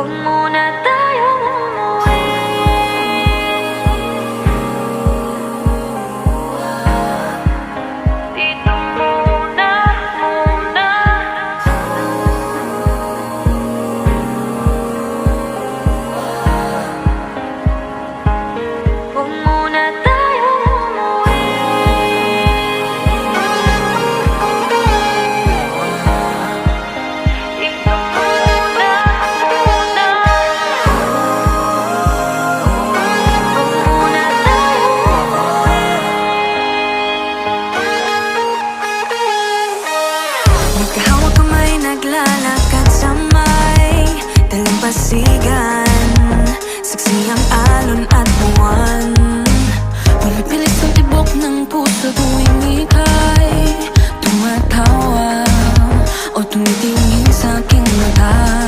como una. Magkahawak kamay naglalakad sa may dalampasigan. Saksi ang alon at buwan. Pumipilis ang tibok ng puso tuwing ika'y tumatawa O tumitingin sa aking mata.